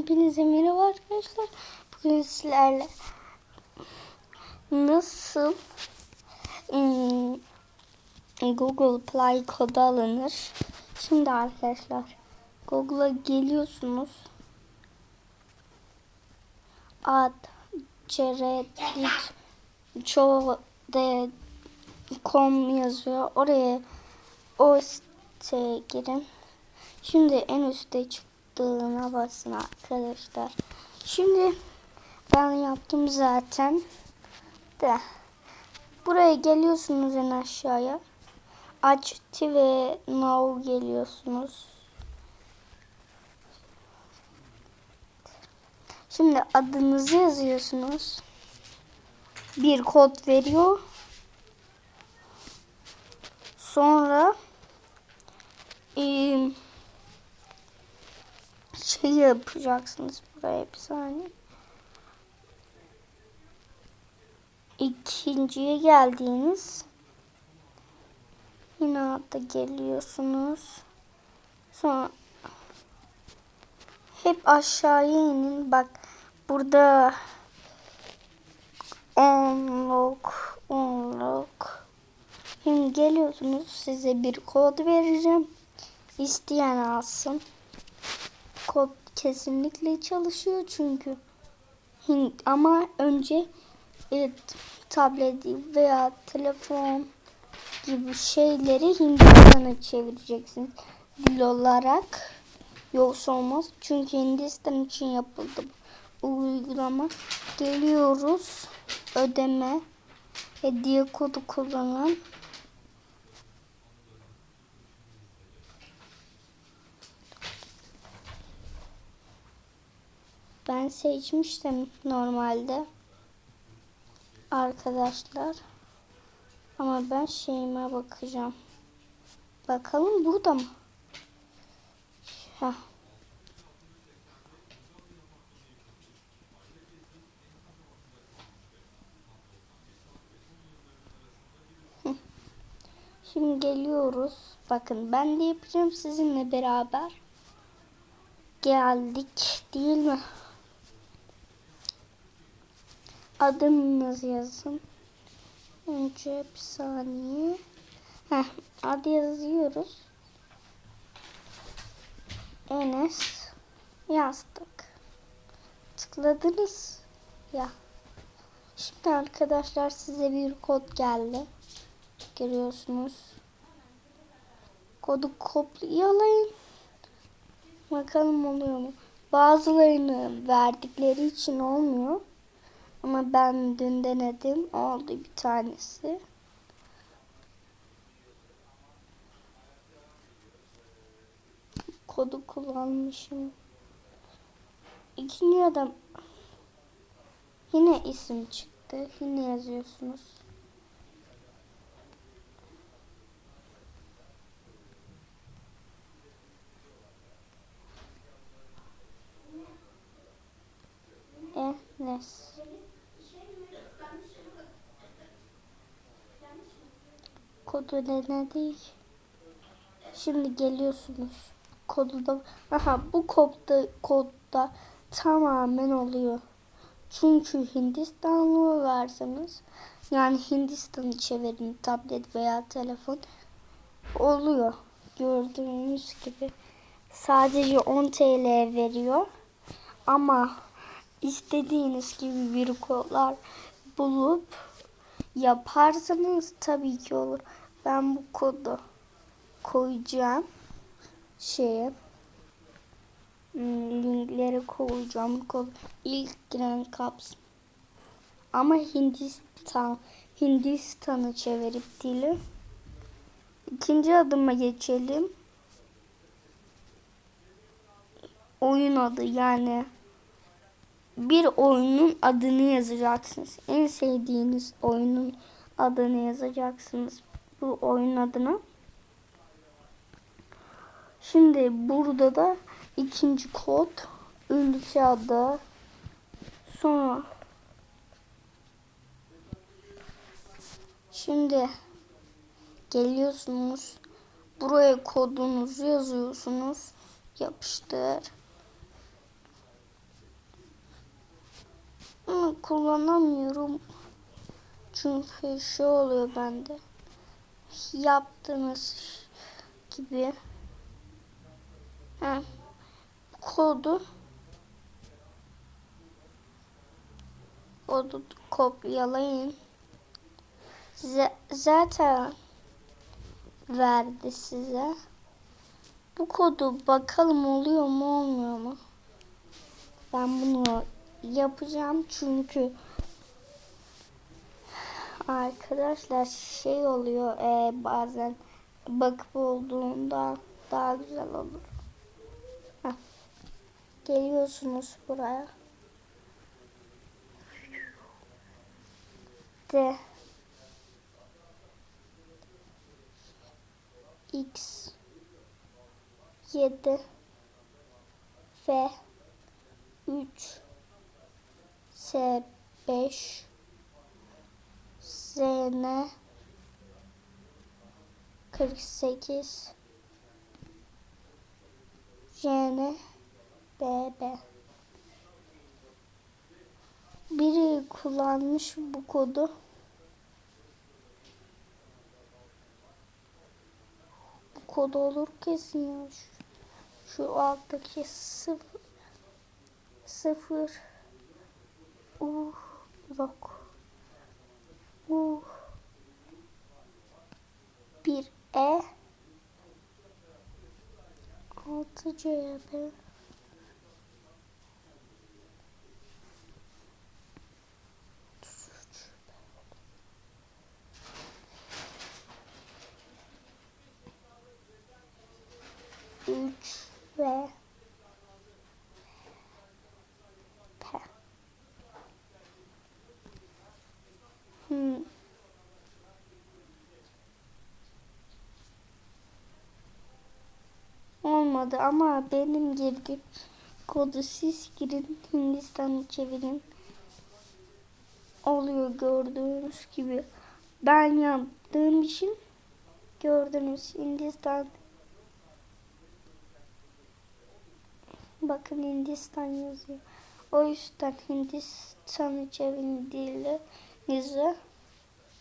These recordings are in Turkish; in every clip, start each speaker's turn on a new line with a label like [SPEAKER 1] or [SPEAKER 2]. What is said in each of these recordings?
[SPEAKER 1] hepinize merhaba arkadaşlar. Bugün sizlerle nasıl hmm, Google Play kodu alınır. Şimdi arkadaşlar Google'a geliyorsunuz. Ad, ceredit, com yazıyor. Oraya o siteye girin. Şimdi en üstte çıktığına basın arkadaşlar. Şimdi ben yaptım zaten de buraya geliyorsunuz en aşağıya. Açtı ve now geliyorsunuz. Şimdi adınızı yazıyorsunuz. Bir kod veriyor. Sonra eee şey yapacaksınız buraya bir saniye. İkinciye geldiğiniz yine da geliyorsunuz. Sonra hep aşağıya inin. Bak burada unlock unlock Şimdi geliyorsunuz size bir kod vereceğim. İsteyen alsın kod kesinlikle çalışıyor çünkü. Ama önce e, tablet veya telefon gibi şeyleri Hindistan'a çevireceksiniz dil olarak yoksa olmaz. Çünkü Hindistan için yapıldı bu uygulama. Geliyoruz ödeme hediye kodu kullanan Ben seçmiştim normalde. Arkadaşlar. Ama ben şeyime bakacağım. Bakalım burada mı? Heh. Şimdi geliyoruz. Bakın ben de yapacağım sizinle beraber. Geldik değil mi? Adınızı yazın. Önce bir saniye. Heh, adı yazıyoruz. Enes yazdık. Tıkladınız ya. Şimdi arkadaşlar size bir kod geldi. Görüyorsunuz. Kodu kopyalayın. Bakalım oluyor mu? Bazılarını verdikleri için olmuyor. Ama ben dün denedim. Oldu bir tanesi. Kodu kullanmışım. İkinci adam yine isim çıktı. Yine yazıyorsunuz. Enes. Kodu denedik. Şimdi geliyorsunuz. Kodu da aha bu kodda kodda tamamen oluyor. Çünkü Hindistanlı varsanız yani Hindistan'ı çevirin tablet veya telefon oluyor. Gördüğünüz gibi sadece 10 TL veriyor. Ama istediğiniz gibi bir kodlar bulup yaparsanız tabii ki olur. Ben bu kodu koyacağım. Şeye hmm, linkleri koyacağım. Kod ilk giren kaps. Ama Hindistan Hindistan'ı çevirip dili. İkinci adıma geçelim. Oyun adı yani bir oyunun adını yazacaksınız. En sevdiğiniz oyunun adını yazacaksınız. Bu oyun adına. Şimdi burada da ikinci kod ülke adı sonra şimdi geliyorsunuz buraya kodunuzu yazıyorsunuz yapıştır Ama kullanamıyorum. Çünkü şey oluyor bende. Yaptığınız gibi. Ha, kodu kodu kopyalayın. Z zaten verdi size. Bu kodu bakalım oluyor mu olmuyor mu? Ben bunu yapacağım çünkü arkadaşlar şey oluyor e, bazen bakıp olduğunda daha güzel olur. Heh. Geliyorsunuz buraya. De X 7 F 3 S 5 Z N 48 J N B B Biri kullanmış bu kodu. Bu kod olur kesin ya. Şu, şu alttaki sıfır sıfır uh yok uh bir e. Altı C Olmadı ama benim girdim. Kodu siz girin Hindistan'ı çevirin. Oluyor gördüğünüz gibi. Ben yaptığım için gördünüz Hindistan Bakın Hindistan yazıyor. O yüzden Hindistan'ı çevirdiğinizi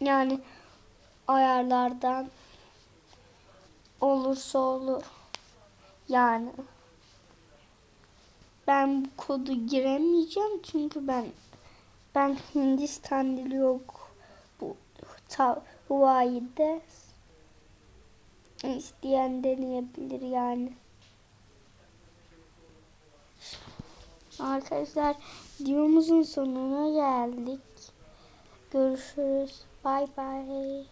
[SPEAKER 1] yani ayarlardan olursa olur. Yani ben bu kodu giremeyeceğim çünkü ben ben Hindistan yok bu Hawaii'de isteyen deneyebilir yani. Arkadaşlar videomuzun sonuna geldik. Görüşürüz. Bay bay.